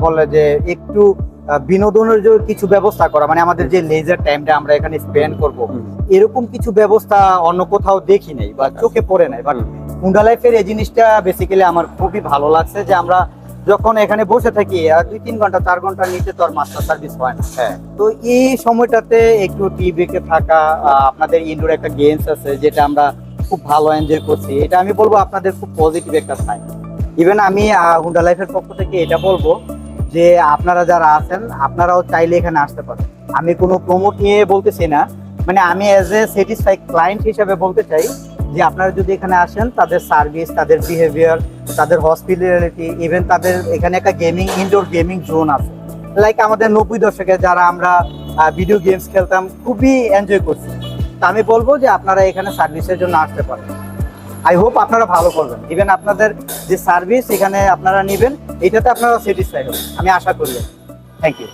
বলে যে একটু বিনোদনের যে কিছু ব্যবস্থা করা মানে আমাদের যে লেজার টাইমটা আমরা এখানে স্পেন্ড করব এরকম কিছু ব্যবস্থা অন্য কোথাও দেখি নাই বা চোখে পড়ে নাই। বাট হুন্ডা লাইফের এই জিনিসটা বেসিক্যালি আমার খুবই ভালো লাগছে যে আমরা যখন এখানে বসে থাকি দুই তিন ঘণ্টা চার ঘণ্টার নিচে তো আর মাস্টার সার্ভিস হয় না। হ্যাঁ। তো এই সময়টাতে একটু টি ব্রেকে থাকা আপনাদের ইনডোর একটা গেমস আছে যেটা আমরা খুব ভালো এনজয় করছি এটা আমি বলব আপনাদের খুব পজিটিভ একটা সাইন ইভেন আমি হুন্ডা লাইফের পক্ষ থেকে এটা বলব যে আপনারা যারা আছেন, আপনারাও চাইলে এখানে আসতে পারেন। আমি কোনো প্রমোট নিয়ে বলতেছি না। মানে আমি অ্যাজ এ স্যাটিসফাই ক্লায়েন্ট হিসেবে বলতে চাই যে আপনারা যদি এখানে আসেন, তাদের সার্ভিস তাদের বিহেভিয়ার তাদের হসপিটালিটি ইভেন তাদের এখানে একটা গেমিং ইনডোর গেমিং জোন আছে। লাইক আমাদের নব্বই দশকে যারা আমরা ভিডিও গেমস খেলতাম, খুবই এনজয় করছি। তা আমি বলব যে আপনারা এখানে সার্ভিসের জন্য আসতে পারেন। আই হোপ আপনারা ভালো করবেন। ইভেন আপনাদের যে সার্ভিস এখানে আপনারা নেবেন, এটাতে আপনারা স্যাটিসফাই হবেন। আমি আশা করি। Thank you